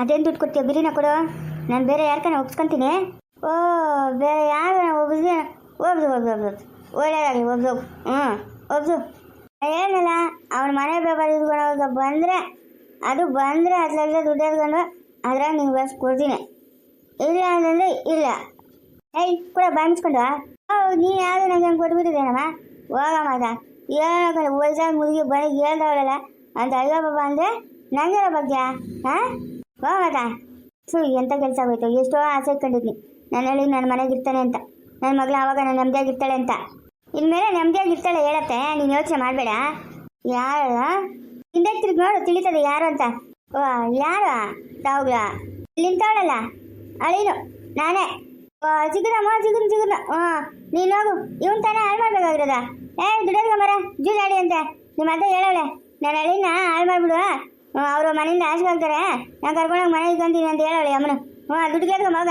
ಅದೇನು ದುಡ್ಡು ಕೊಡ್ತೀಯ ಬಿರಿನ ಕೊಡು. ನಾನು ಬೇರೆ ಯಾರ್ಕನ ಒಪ್ಸ್ಕೊಂತೀನಿ. ಓ, ಬೇರೆ ಯಾರು ಒಬ್ಬಿದ್ರೆ ಒಬ್ದು ಒಬ್ದು ಒಬ್ದು ಒಳ್ಳೇದಾಗಲಿ ಒಬ್ದು ಹ್ಞೂ ಒಬ್ದು ಏನಲ್ಲ ಅವ್ನ ಮನೆ ವ್ಯಾಪಾರ ಇದ್ಕೊಂಡು ಬಂದರೆ, ಅದು ಬಂದರೆ ಅದ್ಲೆಲ್ಲ ದುಡ್ಡು ಎತ್ಕೊಂಡು ಅದ್ರಾಗ ನಿಂಗೆ ಬಸ್ ಕೊಡ್ತೀನಿ. ಇಲ್ಲ ಅಂದ್ರೆ ಇಲ್ಲ. ಏಯ್, ಕೂಡ ಬಾಯಿಸ್ಕೊಂಡು ನೀನು ಯಾವುದು ನಂಗೆ ಹಂಗೆ ಕೊಟ್ಬಿಟ್ಟಿದ್ದೇನಮ್ಮ ಹೋಗಮ್ಮ ಅದ. ಏನೋ ವಯಸ್ಸಾದ ಮುದುಗಿ ಬರೀ ಹೇಳ್ದವಳಲ್ಲ. ಅಂತ ಅಯ್ಯೋ ಬಾಬಾ ಅಂದರೆ ನಂಗೆ ಬಗ್ಗೆ ಹಾಂ? ಹೋಗದ ಸು ಎಂಥ ಕೆಲಸ ಆಗೋಯ್ತು? ಎಷ್ಟೋ ಆಸೆ ಇಟ್ಕೊಂಡಿದ್ನಿ. ನಾನು ಹೇಳಿ ನನ್ನ ಮನೆಗೆ ಇರ್ತಾನೆ ಅಂತ. ನನ್ನ ಮಗಳು ಆವಾಗ ನಾನು ನೆಮ್ಮದಿಯಾಗಿರ್ತಾಳೆ ಅಂತ. ಇನ್ಮೇಲೆ ನೆಮ್ಮದಿಯಾಗಿರ್ತಾಳೆ ಹೇಳತ್ತೆ? ನೀನು ಯೋಚನೆ ಮಾಡಬೇಡ. ಯಾರ? ಹಿಂದೆ ತಿರುಗಿ ನೋಡು, ತಿಳಿತದೆ ಯಾರು ಅಂತ. ಓ, ಯಾರು? ತಾವುಗಳ ನಿಂತವಳಲ್ಲ ಅಳಿನು ನಾನೇ. ಓ ಸಿಗುದಮ್ಮ ಸಿಗುದು ಸಿಗುದ ಹ್ಞೂ. ನೀನು ಹೋಗು. ಇವನ್ ತಾನೇ ಹಾಳು ಮಾಡ್ಬೇಕಾಗಿರೋದ. ಏ ದುಡಂಗ ಮರ. ಜೂಜಾಡಿ ಅಂತೆ. ನಿಮ್ಮ ಅದೇ ಹೇಳೋಳೆ ನಾನು ಅಳಿನ ಹಾಳು ಮಾಡ್ಬಿಡು ಅವರು ಮನೆಯಿಂದ ಆಚೆ ಹೋಗ್ತಾರೆ ನಾನು ಕರ್ಕೊಂಡೋಗಿ ಮನೆಗೆ ಇಟ್ಕೊಂತೀನಿ ಅಂತ ಹೇಳವಳೆ ಅಮ್ಮನು. ಹ್ಞೂ ದುಡ್ಡು ಮಗ.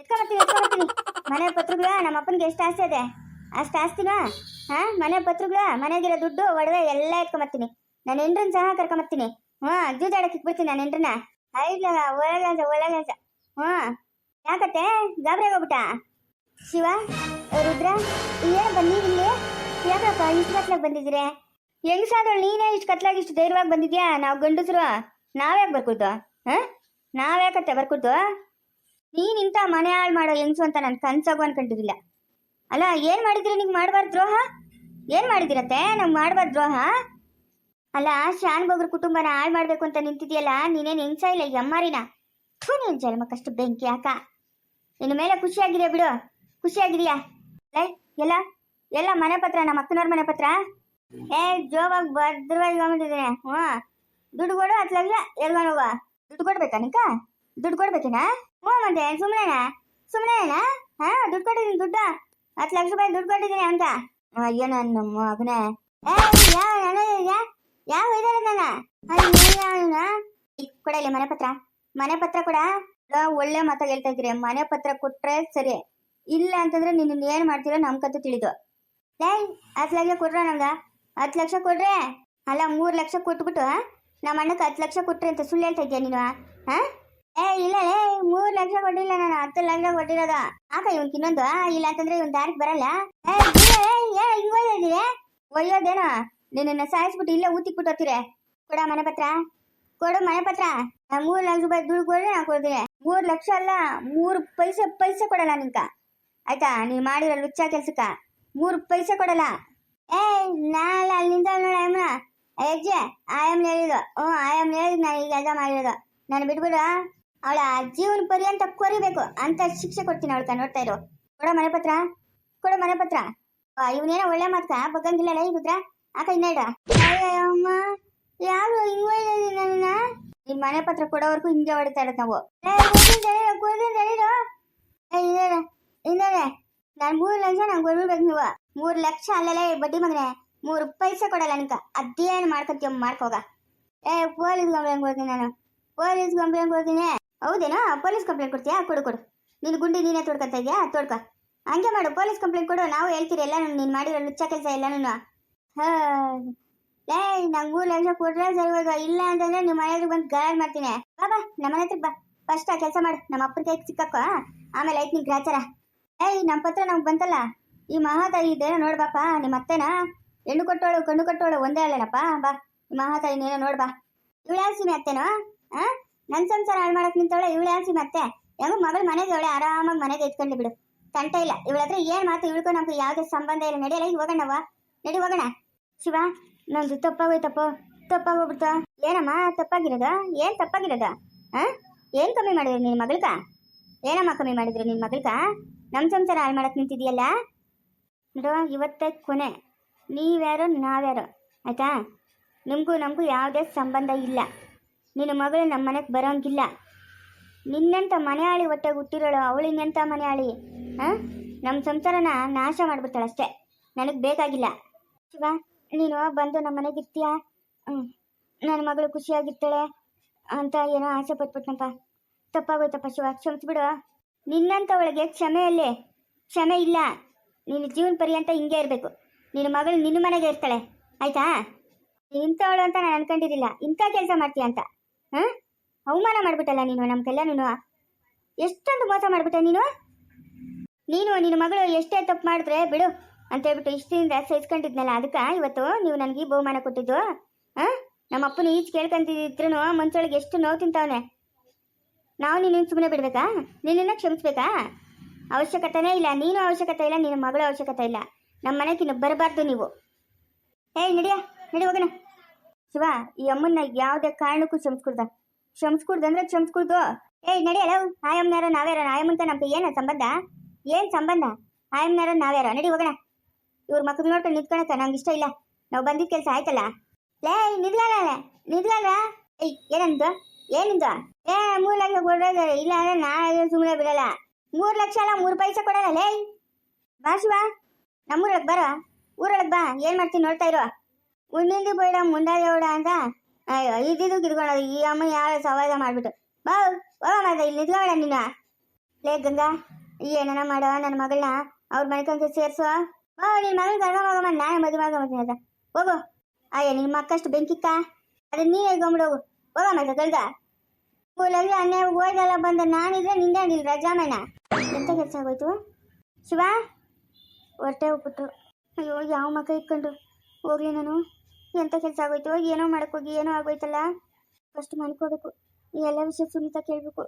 ಎತ್ಕೊಂಬರ್ತೀನಿ ಎತ್ಕೊಂಬರ್ತೀನಿ. ಮನೆ ಪತ್ರಗಳು, ನಮ್ಮ ಅಪ್ಪನಿಗೆ ಎಷ್ಟು ಆಸ್ತಿ ಇದೆ. ಅಷ್ಟು ಆಸ್ತಿನ? ಹಾಂ, ಮನೆ ಪತ್ರಗಳು, ಮನೆಗಿರೋ ದುಡ್ಡು, ಒಡವೆ ಎಲ್ಲ ಎತ್ಕೊಂಬರ್ತೀನಿ. ನಾನು ಎಂಡ್ರನ್ನ ಸಹ ಕರ್ಕೊಂಬರ್ತೀನಿ. ಹ್ಞೂ ಜೂಜಾಡಕ್ಕೆ ಇಕ್ಬಿಡ್ತೀನಿ ನಾನು ಎಂಡ್ರನ್ನ ಐದ್ಲ ಒಳಗಾಸ ಒಳಗಾಸ ಹ್ಞೂ ಯಾಕತ್ತೆ? ಗಾಬರಿ ಆಗೋಗ್ಬಿಟ್ಟ ಶಿವ, ರುದ್ರ, ಏನು ಬಂದಿದ್ದೀನಿ ಯಾಕಪ್ಪ, ಇಷ್ಟು ಕತ್ಲಾಗ ಬಂದಿದ್ದೀರಿ? ಹೆಂಗಸಾದಳು ನೀನೇ ಇಷ್ಟು ಕತ್ಲಾಗಿ ಇಷ್ಟು ಧೈರ್ಯವಾಗಿ ಬಂದಿದ್ಯಾ? ನಾವು ಗಂಡಸರು. ನಾವ್ಯಾಕೆ ಬರ್ಕೊಡ್ತು ಹಾಂ? ನಾವ್ಯಾಕತ್ತೆ ಬರ್ಕೊಡ್ತು ನೀನ್ ಇಂಥ ಮನೆ ಹಾಳು ಮಾಡೋ ಹೆಂಗಸು ಅಂತ ನಾನು ಕನ್ಸಾಗು ಅನ್ಕೊಂಡಿರಲಿಲ್ಲ. ಅಲ್ಲ, ಏನು ಮಾಡಿದ್ರಿ ನಿಂಗೆ ಮಾಡಬಾರ್ದು ದ್ರೋಹ? ಏನು ಮಾಡಿದಿರತ್ತೆ ನಮ್ಗೆ ಮಾಡಬಾರ್ದು ದ್ರೋಹ? ಅಲ್ಲ, ಶಾನ್ ಬಗ್ರ ಕುಟುಂಬನ ಹಾಳು ಮಾಡಬೇಕು ಅಂತ ನಿಂತಿದ್ಯಲ್ಲ, ನೀನೇನು ಹೆಂಗ್ಸ ಇಲ್ಲ ಈ ಅಮ್ಮಾರಿನ? ಥೂ, ನೀನು ಜನ್ಮಕ್ಕಷ್ಟು ಬೆಂಕಿ ಯಾಕ ನಿನ್ನ ಮೇಲೆ ಖುಷಿಯಾಗಿದೆಯಾ ಬಿಡು? ಖುಷಿಯಾಗಿದೆಯಾ ಲೈ, ಎಲ್ಲ ಎಲ್ಲ ಮನೆ ಪತ್ರ ನಮ್ಮ ಅಕ್ಕನವ್ರ ಮನೆ ಪತ್ರ? ಏ, ಜೋಬಾಗ್ ಭದ್ರವಾಗಿ ಬಂದಿದ್ದೀನಿ ಹ್ಞೂ. ದುಡ್ಡು ಕೊಡು ಹತ್ಲಾಗಿಲ್ಲ ಎಲ್ಕೊಂಡು ಹೋಗ. ದುಡ್ಡು ಕೊಡ್ಬೇಕಾ ನಿಕ ದುಡ್ಡು ಕೊಡ್ಬೇಕೇನಾ? ಹ್ಞೂ ಮತ್ತೆ ಸುಮ್ಮನೆನಾ ಸುಮ್ಮನೆನಾ ಹಾ, ದುಡ್ಡು ಕೊಟ್ಟಿದ್ದೀನಿ, ದುಡ್ಡು. ಹತ್ತು ಲಕ್ಷ ರೂಪಾಯಿ ದುಡ್ಡು ಕೊಟ್ಟಿದ್ದೀನಿ ಅಂತ. ಅಯ್ಯೋ ನನ್ನ ಮಗನೇ? ಏ ಯಾವ ಯಾವ ಇದಾರೆ ನನ್ನ? ಕೊಡ ಇಲ್ಲಿ ಮನೆ ಪತ್ರ. ಮನೆ ಪತ್ರ ಕೂಡ. ಒಳ್ಳೆ ಮಾತಾಗ ಹೇಳ್ತಾ ಇದ್ರಿ ಮನೆ ಪತ್ರ ಕೊಟ್ರೆ ಸರಿ. ಇಲ್ಲ ಅಂತಂದ್ರೆ ನಿನ್ನ ಏನ್ ಮಾಡ್ತೀರೋ ನಮ್ ಕತೆ ತಿಳಿದು. ಲೈ ಲಕ್ಷ ಕೊಡ್ರ ನಂಗ? ಹತ್ತು ಲಕ್ಷ ಕೊಡ್ರೆ? ಅಲ್ಲ, ಮೂರು ಲಕ್ಷ ಕೊಟ್ಬಿಟ್ಟು? ನಮ್ಮ ಅಣ್ಣಕ್ಕೆ ಹತ್ತು ಲಕ್ಷ ಕೊಟ್ರಿ ಅಂತ ಸುಳ್ಳು ಹೇಳ್ತಾ ನೀನು ಹಾ ಏ, ಇಲ್ಲ, ಲೇ, ಮೂರು ಲಕ್ಷ ಕೊಟ್ಟಿಲ್ಲ ನಾನು, ಹತ್ತು ಲಕ್ಷ ಕೊಟ್ಟಿರೋದು. ಆಕ ಇವನ್ ಇನ್ನೊಂದು? ಇಲ್ಲ ಅಂತಂದ್ರೆ ಇವನ್ ದಾರಿಗೆ ಬರಲ್ಲ. ಏ ಒಯ್ದಿದ್ದೀರಿ ಒಯ್ಯೋದೇನೋ? ನಿನ್ನ ಸಾಯಿಸ್ಬಿಟ್ಟು ಇಲ್ಲೇ ಊತಿಕ್ಬಿಟ್ಟು ಹೋಗ್ತೀರಿ. ಕೊಡ ಮನೆ ಪತ್ರ? ಕೊಡು ಮನೆ ಪತ್ರ. ನಾನು ಮೂರು ಲಕ್ಷ ರೂಪಾಯಿ ದುಡ್ಡು ಕೊಡ್ರೆ ನಾ ಕೊಡ್ತೀನಿ. ಮೂರು ಲಕ್ಷ ಅಲ್ಲ, ಮೂರು ಪೈಸೆ ಪೈಸೆ ಕೊಡಲ್ಲ ನಿನ್ಕ. ಆಯ್ತಾ, ನೀ ಮಾಡಿರೋ ಲುಚ್ಚ ಕೆಲ್ಸಕ್ಕ. ಮೂರು ಪೈಸೆ ಕೊಡಲ್ಲ. ಏ, ನಾಳೆ ಅಲ್ಲಿಂದ ನೋಡ ಅಮ್ಮ ಅಜ್ಜೆ ಆಯಮ್ಮನ ಹೇಳಿದ್ರು ಹ್ಞೂ ಆಯಮ್ಮನ ಹೇಳಿದ್ ನಾನು ಈಗ ಅದ ಮಾಡಿರೋದು. ನಾನು ಬಿಟ್ಬಿಡು. ಅವಳ ಜೀವನ ಪರ್ಯಂತ ಕೊರಿಬೇಕು ಅಂತ ಶಿಕ್ಷೆ ಕೊಡ್ತೀನಿ ಅವಳ್ಕ ನೋಡ್ತಾ ಇರು. ಕೊಡ ಮನೆ ಪತ್ರ? ಕೊಡ ಮನೆ ಪತ್ರ? ಇವನೇನೋ ಒಳ್ಳೆ ಮಾತ್ಕ ಬಗ್ಗಂಗಿಲ್ಲ ಇರುದ್ರ ರುದ್ರ? ಆಕ ಇನ್ನೇಡ ಅಮ್ಮ, ಯಾರು ನನ್ನ ನಿಮ್ಮ ಮನೆ ಪತ್ರ ಕೊಡೋವರೆಗೂ ಹಿಂಗೆ ಹೊಡಿತಾ ಇರೋದು ನಾವು ಏ, ಕೊಡ್ತೀನಿ ತಡೀರೋ, ಕೊಡ್ತೀನಿ ತಡೀರೋ. ಏ, ಇದೇನೆ, ಇದೇನೆ. ನಾನ್ ಮೂರು ಲಕ್ಷ ನಂಗೆ ಕೊಡ್ಬಿಡ್ಬೇಕು ನೀವು. ಮೂರು ಲಕ್ಷ ಅಲ್ಲಲೇ ಬಡ್ಡಿ ಮಗನೇ. ಮೂರು ಪೈಸೆ ಕೊಡಲ್ಲ ನಿಂಕ ಅದೇನು ಮಾಡ್ಕೊತೀಯ ಮಾಡ್ಕೋಗ ಏ, ಪೊಲೀಸ್ ಕಂಪ್ಲೇಂಟ್ ಕೊಡ್ತೀನಿ ನಾನು. ಪೊಲೀಸ್ ಕಂಪ್ಲೇಂಟ್ ಕೊಡ್ತೀನಿ. ಹೌದೇನೋ? ಪೊಲೀಸ್ ಕಂಪ್ಲೇಂಟ್ ಕೊಡ್ತೀಯಾ? ಕೊಡು ಕೊಡು. ನೀನು ಗುಂಡಿ ನೀನೇ ತೊಡ್ಕೊತಾ ಇದೆಯಾ? ತೊಡ್ಕೊ. ಹಂಗೆ ಮಾಡು. ಪೊಲೀಸ್ ಕಂಪ್ಲೇಂಟ್ ಕೊಡು. ನಾವು ಹೇಳ್ತೀರಿ ಎಲ್ಲ ನೀನು ಮಾಡಿರೋ ಲುಚ್ಚ ಕೆಲಸ ಎಲ್ಲನೂ ಹಾ. ಲೇ, ನಂಗೆ ಮೂರು ಲಕ್ಷ ಸರಿ ಹೋಗ. ಇಲ್ಲ ಅಂತಂದ್ರೆ ನಿಮ್ಮ ಮನೆ ಹತ್ರ ಬಂದು ಗಲಾಡ್ ಮಾಡ್ತೀನಿ. ಬಾ ಬಾ. ನಮ್ಮ ಮನೆ ಹತ್ರ ಬಾ. ಫಸ್ಟ್ ಆ ಕೆಲಸ ಮಾಡು. ನಮ್ಮ ಅಪ್ಪನ ಕೈಗೆ ಸಿಕ್ಕಕ್ಕ ಆಮೇಲೆ ಆಯ್ತು ನಿನ್ ಗ್ರಾಚಾರ. ಏಯ್ ನಮ್ಮ ಪತ್ರ ನಮ್ಗೆ ಬಂತಲ್ಲ? ಈ ಮಹಾತಾಯಿ ಇದೇನೋ ನೋಡ್ಬಾಪ ನಿಮ್ಮ ಅತ್ತೆನ? ಹೆಣ್ಣು ಕೊಟ್ಟೋಳು, ಕಣ್ಣು ಕೊಟ್ಟೋಳು ಒಂದೇ ಅಲ್ಲೇನಪ್ಪ? ಬಾ, ಈ ಮಹಾತಾಯಿ ನೀನೋ ನೋಡ್ಬಾ ಇವಳು ಯಾವ ಸೀಮೆ ಅತ್ತೆನೋ? ಆ? ನನ್ನ ಸಂಸಾರ ಹಾಳು ಮಾಡಕ್ ನಿಂತವಳೆ ಇವಳೆ ಯಾವ ಸೀಮೆ ಅತ್ತೆ? ಮಗಳು ಮನೆಗೆ ಅವಳೆ, ಆರಾಮಾಗಿ ಮನೆಗೆ ಎತ್ಕೊಂಡು ಬಿಡು. ತಂಟ ಇಲ್ಲ, ಇವಳ ಹತ್ರ ಏನ್ ಮಾತು ಇಳ್ಕೊ ನಮ್ಗೆ ಯಾವ್ದೇ ಸಂಬಂಧ ಇಲ್ಲ. ನಡೆಯಲ್ಲ, ಈಗ ಹೋಗೋಣವ ನಡಿ, ಹೋಗೋಣ. ಶಿವ, ನಂದು ತಪ್ಪಾಗೋಯ್ತಪ್ಪ ತಪ್ಪಾಗೋಗ್ಬಿಡ್ತಾ? ಏನಮ್ಮ, ತಪ್ಪಾಗಿರೋದ? ಏನ್ ತಪ್ಪಾಗಿರೋದ? ಆ? ಏನ್ ಕಮ್ಮಿ ಮಾಡಿದ್ರಿ ನಿನ್ ಮಗಳ್ಕ? ಏನಮ್ಮ ಕಮ್ಮಿ ಮಾಡಿದ್ರು ನಿನ್ ಮಗಳ್ಕ? ನಮ್ ಸಂಸಾರ ಹಾಳು ಮಾಡಕ್ ನಿಂತಿದ್ಯಲ್ಲ? ನೋಡು, ಇವತ್ತೇ ಕೊನೆ. ನೀವ್ಯಾರೋ, ನಾವ್ಯಾರೋ, ಆಯ್ತಾ? ನಿಮಗೂ ನಮಗೂ ಯಾವುದೇ ಸಂಬಂಧ ಇಲ್ಲ. ನಿನ್ನ ಮಗಳು ನಮ್ಮ ಮನೆಗೆ ಬರೋಂಗಿಲ್ಲ. ನಿನ್ನಂತ ಮನೆಯಾಳಿ ಹೊಟ್ಟೆಗೆ ಹುಟ್ಟಿರೋಳು ಅವಳಿಗೆಂತ ಮನೆಯಾಳಿ? ಹಾಂ ನಮ್ಮ ಸಂಸಾರನ ನಾಶ ಮಾಡ್ಬಿಡ್ತಾಳೆ ಅಷ್ಟೇ ನನಗೆ ಬೇಕಾಗಿಲ್ಲ. ಶಿವ, ನೀನು ಬಂದು ನಮ್ಮ ಮನೆಗೆ ಇರ್ತೀಯಾ? ಹ್ಞೂ ನನ್ನ ಮಗಳು ಖುಷಿಯಾಗಿರ್ತಾಳೆ ಅಂತ ಏನೋ ಆಸೆ ಪಟ್ಬಿಟ್ನಪ್ಪ. ತಪ್ಪಾಗೋಯ್ತಪ್ಪ ಶಿವ. ಕ್ಷಮಿಸ್ಬಿಡು. ನಿನ್ನಂಥವಳಿಗೆ ಕ್ಷಮೆಯಲ್ಲೇ, ಕ್ಷಮೆ ಇಲ್ಲ. ನೀನು ಜೀವನ ಪರ್ಯಂತ ಹಿಂಗೆ ಇರಬೇಕು. ನಿನ್ನ ಮಗಳು ನಿನ್ನ ಮನೆಗೆ ಇರ್ತಾಳೆ. ಆಯ್ತಾ? ಇಂಥವಳು ಅಂತ ನಾನು ಅನ್ಕೊಂಡಿರಲಿಲ್ಲ. ಇಂಥ ಕೆಲಸ ಮಾಡ್ತೀಯ ಅಂತ. ಹಾಂ? ಅವಮಾನ ಮಾಡಿಬಿಟ್ಟಲ್ಲ ನೀನು ನಮ್ಗೆಲ್ಲ ನೀನು ಎಷ್ಟೊಂದು ಮೋಸ ಮಾಡ್ಬಿಟ್ಟ ನೀನು? ನೀನು ನಿನ್ನ ಮಗಳು ಎಷ್ಟೇ ತಪ್ಪು ಮಾಡಿದ್ರೆ ಬಿಡು ಅಂತ ಹೇಳ್ಬಿಟ್ಟು ಇಷ್ಟರಿಂದ ಸಹಿಸ್ಕೊಂಡಿದ್ನಲ್ಲ, ಅದಕ್ಕೆ ಇವತ್ತು ನೀವು ನನಗೆ ಬಹುಮಾನ ಕೊಟ್ಟಿದ್ದು. ಹಾಂ? ನಮ್ಮ ಅಪ್ಪನ ಈಚ್ ಕೇಳ್ಕೊಂತಿದ್ರು ಮನ್ಸೊಳಗೆ ಎಷ್ಟು ನೋವು ತಿಂತಾವನೆ. ನಾವು ನೀನು ಸುಮ್ಮನೆ ಬಿಡ್ಬೇಕಾ? ನಿನ್ನನ್ನು ಕ್ಷಮಿಸ್ಬೇಕಾ? ಅವಶ್ಯಕತೆನೇ ಇಲ್ಲ. ನೀನು ಅವಶ್ಯಕತೆ ಇಲ್ಲ, ನಿನ್ನ ಮಗಳ ಅವಶ್ಯಕತೆ ಇಲ್ಲ. ನಮ್ಮ ಮನೆಗೆ ಇನ್ನು ಬರಬಾರ್ದು ನೀವು. ಏಯ್ ನಡಿಯ ನಡಿ ಹೋಗೋಣ. ಶಿವ, ಈ ಅಮ್ಮನ್ನ ಯಾವುದೇ ಕಾರಣಕ್ಕೂ ಕ್ಷಮಿಸ್ಕೊಡ್ದ. ಕ್ಷಮಿಸ್ಕೊಡ್ದಂದ್ರೆ ಕ್ಷಮಿಸ್ಕೊಡ್ದು. ಏಯ್ ನಡಿಯಲ್ಲ ಆಯಮ್ಮನಾರ ನಾವ್ಯಾರ? ಆಯಮ್ಮಂತ ನಮ್ಗೆ ಏನ ಸಂಬಂಧ? ಏನ್ ಸಂಬಂಧ? ಆಯಮ್ಮನಾರ ನಾವ್ಯಾರ? ನಡಿ ಹೋಗೋಣ. ಇವ್ರ ಮಕ್ಕಳು ನೋಡ್ಕೊಂಡು ನಿಂತ್ಕೊಳಕ ನಂಗೆ ಇಷ್ಟ ಇಲ್ಲ. ನಾವು ಬಂದಿದ್ದ ಕೆಲಸ ಆಯ್ತಲ್ಲ? ಲೇ ನಿಲ್ಲ ನಿಲ್ಲ ಏಯ್ ಏನಂತ ಏನಿಂದ? ಏ ಮೂರು ಲಕ್ಷ ಕೊಡೋದು ಇಲ್ಲ ಅಂದ್ರೆ ನಾಳೆ ಸುಮ್ಮನೆ ಬಿಡಲ್ಲ. ಮೂರು ಲಕ್ಷ ಅಲ್ಲ, ಮೂರು ಪೈಸೆ ಕೊಡಲ್ಲ, ಲೇ. ಬಾ ಶಿವ. ನಮ್ಮೂರೊಳಗೆ ಬರೋ. ಊರೊಳಗೆ ಬಾ. ಏನ್ ಮಾಡ್ತೀನಿ ನೋಡ್ತಾ ಇರೋ. ಮುಂದಿಂದು ಬೇಡ, ಮುಂದಾದ ಓಡ ಅಂತ. ಅಯ್ಯೋ, ಇದ್ದಿದ್ದು ಕಿತ್ಕೊಳ್ಳೋದು ಈ ಅಮ್ಮ ಯಾವ ಸವಾದ ಮಾಡ್ಬಿಟ್ಟು ಬಾ ಹೋಗ ಮಾತ, ಇಲ್ಲಿ ನಿಂತ್ಕೊಳ್ಳ ನೀನು. ಲೇ, ಗಂಗಾ, ಏನನ ಮಾಡೋ ನನ್ನ ಮಗಳನ್ನ ಅವ್ರ ಮನೆಕಂತ ಸೇರಿಸೋ. ಬಾ ನಿನ್ನ ಮಗನ ಕರ್ಕೊಂಡೋಗಮ್ಮ ನಾನೇ ಮದುವೆ ಮಾಡ್ಕೊಂಬತ್ತೀನಿ ಅಂತ. ಹೋಗು. ಅಯ್ಯ ನಿಮ್ಮ ಮಕ್ಕಷ್ಟು ಬೆಂಕಿಕ್ಕ ಅದನ್ನ ನೀನೇ ಹೋಗು. ಹೋಗ ಮಾತ ಗಂಗ. ಸ್ಕೂಲಲ್ಲಿ ಅನ್ಯಾಯ ಓದಲ್ಲ ಬಂದ ನಾನಿದ್ರೆ ನಿಂದೆ ನಿಲ್ ರಜಾಮನ ಎಂತ ಕೆಲಸ ಆಗೋಯ್ತು? ಶಿವ? ಹೊಟ್ಟೆ ಹೋಗ್ಬಿಟ್ಟು ಅಯ್ಯೋ, ಯಾವ ಮಗ ಇಟ್ಕೊಂಡು ಹೋಗ್ಲಿ ನಾನು? ಎಂತ ಕೆಲಸ ಆಗೋಯ್ತು? ಏನೋ ಮಾಡಕ್ಕೋಗಿ ಏನೋ ಆಗೋಯ್ತಲ್ಲ? ಫಸ್ಟ್ ಮನ್ಕೋಬೇಕು ಎಲ್ಲ ವಿಷಯ ಸುನೀತಾ ಕೇಳಬೇಕು.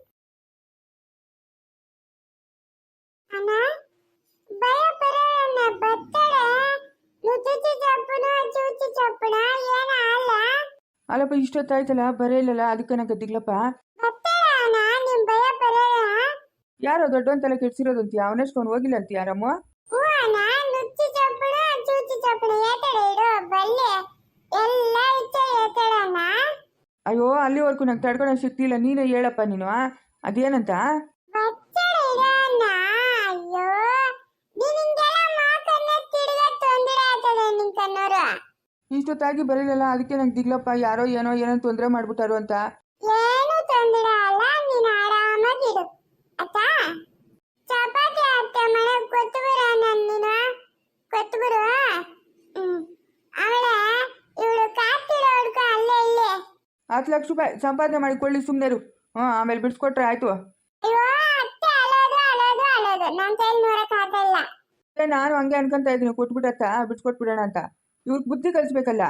ಅಣ್ಣ? ಅಲ್ಲಪ್ಪ ಇಷ್ಟೊತ್ತಾಯ್ತಲ್ಲ ಬರೇ ಇಲ್ಲಲ್ಲ, ಅದಕ್ಕೆ ನಾ ಗದ್ದಿಗ್ಲಪ್ಪ. ಯಾರೋ ದೊಡ್ಡವನ್ ತಲೆ ಕೆಡ್ಸಿರೋದು ಅವನಷ್ಟು ಹೋಗಿಲ್ಲ ಅಂತ ಯಾರಮ್ಮ ಅಯ್ಯೋ ಅಲ್ಲಿವರೆಗೂ ನಂಗೆ ತಡ್ಕೊಳೋ ಶಕ್ತಿ ಇಲ್ಲ. ನೀನೇ ಹೇಳಪ್ಪ ನೀನು? ಅದೇನಂತ ಬತ್ತಡೆ ಇಡು ಅಣ್ಣ ಅಯ್ಯೋ ನಿನಿಂಗೆಲ್ಲ ಮಾಕನ್ನ ತಿರ್ಗ ತೊಂದರೆ ಆತದೆ ನಿನ್ ಕಣ್ಣೋರು ಇಷ್ಟೊತ್ತಾಗಿ ಬರಲಿಲ್ಲ. ಅದಕ್ಕೆ ನಂಗೆ ದಿಗ್ಲಪ್ಪ ಯಾರೋ ಏನೋ ಏನೋ ತೊಂದರೆ ಮಾಡ್ಬಿಟ್ಟಾರು ಅಂತ. ಏನು ತೊಂದರೆ ಅಲ್ಲ ನೀನು ಆರಾಮಾಗಿರು ಅತ್ತ ಚಪಾತಿ ಅತ್ತೆ ಮನೆ? ಕೊತ್ತುಬರು ನೀನು? ಕೊತ್ತುಬರು ಹ್ಮ್. ಆಮೇಲೆ ಇವಳು ಕಾತಿರೋ ಹುಡ್ಕ ಅಲ್ಲೇ ಇಲ್ಲೇ. ಹತ್ತು ಲಕ್ಷ ರೂಪಾಯಿ ಸಂಪಾದನೆ ಮಾಡಿಕೊಳ್ಳಿ ಸುಮ್ಮನೆರು ಹ್ಞೂ ಆಮೇಲೆ ಬಿಡಿಸ್ಕೊಟ್ರೆ ಆಯ್ತು. ಅಯ್ಯೋ ಅತ್ತೆ ಅಲೋದು ಅಲೋದು ಅಲೋದು ನನ್ನ ಕೈಯಲ್ಲಿ ನೋಡಕ್ ಆಗಲ್ಲ ಏ, ನಾನು ಹಂಗೆ ಅನ್ಕೊಂತ ಇದ್ದೀನಿ. ಕೊಟ್ಬಿಡತ್ತ? ಬಿಡಿಸ್ಕೊಟ್ಬಿಡೋಣ ಅಂತ. ಇವ್ರಿಗೆ ಬುದ್ಧಿ ಕಲಿಸ್ಬೇಕಲ್ಲ?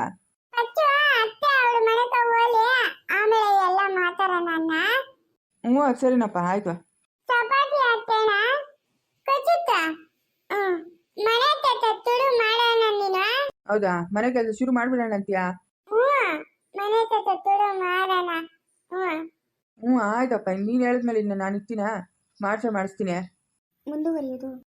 ಅಚ್ಚು ಅತ್ತೆ ಅವಳು ಮನೆಗೆ ಆಮೇಲೆ ಎಲ್ಲ ಮಾತಾಡೋಣ ಅಣ್ಣ. ಹ್ಞೂ ಸರಿನಪ್ಪ ಆಯ್ತು. ಚಪಾತಿ ಅತ್ತೇನ? ಮನೆ ತತ್ತ ತುಳು ಮಾಡೋಣ ನೀನು? ಹೌದಾ? ಮನೆ ಕೆಲಸ ಶುರು ಮಾಡ್ಬಿಡೋಣ ಅಂತೀಯಾ? ಹ್ಞೂ. ಮನೆ ತತ್ತ ತುಳು ಮಾಡೋಣ. ಹ್ಞೂ. ಹ್ಞೂ ಆಯ್ತಪ್ಪ. ನೀನು ಹೇಳಿದ್ಮೇಲೆ ಇನ್ನು ನಾನು ಇರ್ತೀನ? ಮಾಡ್ಸೋ ಮಾಡಿಸ್ತೀನಿ. ಮುಂದುವರಿಯೋದು.